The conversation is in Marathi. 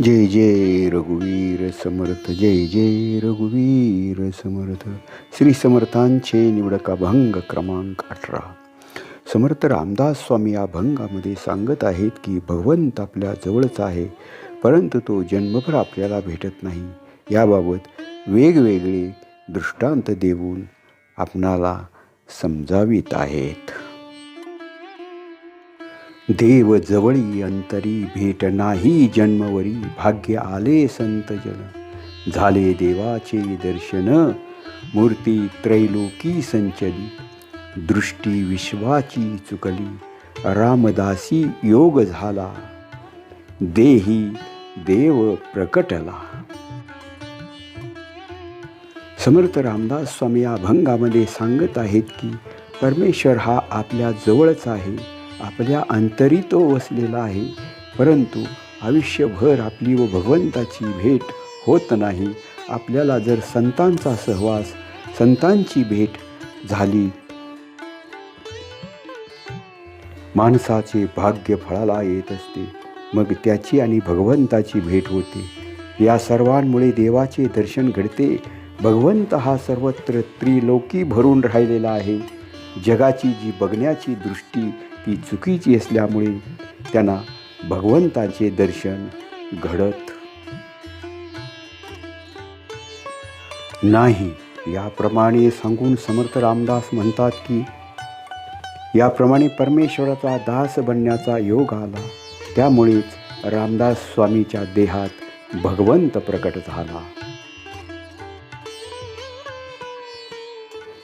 जय जय रघुवीर समर्थ जय जय रघुवीर समर्थ. श्री समर्थांचे निवडक अभंग क्रमांक अठरा. समर्थ रामदास स्वामी या अभंगामध्ये सांगत आहेत की भगवंत आपल्या जवळच आहे परंतु तो जन्मभर आपल्याला भेटत नाही. याबाबत वेगवेगळे दृष्टांत देऊन आपणाला समजावित आहेत. देव जवळी अंतरी भेट नाही जन्मवरी. भाग्य आले संत जन. झाले देवाचे दर्शन. मूर्ती त्रैलोकी संचली. दृष्टी विश्वाची चुकली. रामदासी योग झाला. देही देव प्रकटला. समर्थ रामदास स्वामी या अभंगामध्ये सांगत आहेत की परमेश्वर हा आपल्या जवळच आहे. आपल्या अंतरी तो वसलेला आहे. परंतु आयुष्यभर आपली व भगवंताची भेट होत नाही. आपल्याला जर संतांचा सहवास संतांची भेट झाली. माणसाचे भाग्य फळाला येत असते. मग त्याची आणि भगवंताची भेट होते. या सर्वांमुळे देवाचे दर्शन घडते. भगवंत हा सर्वत्र त्रिलोकी भरून राहिलेला आहे. जगाची जी बघण्याची दृष्टी ती चुकीची असल्यामुळे त्यांना भगवंताचे दर्शन घडत नाही. याप्रमाणे सांगून समर्थ रामदास म्हणतात की याप्रमाणे परमेश्वराचा दास बनण्याचा योग आला त्यामुळेच रामदास स्वामीच्या देहात भगवंत प्रकट झाला.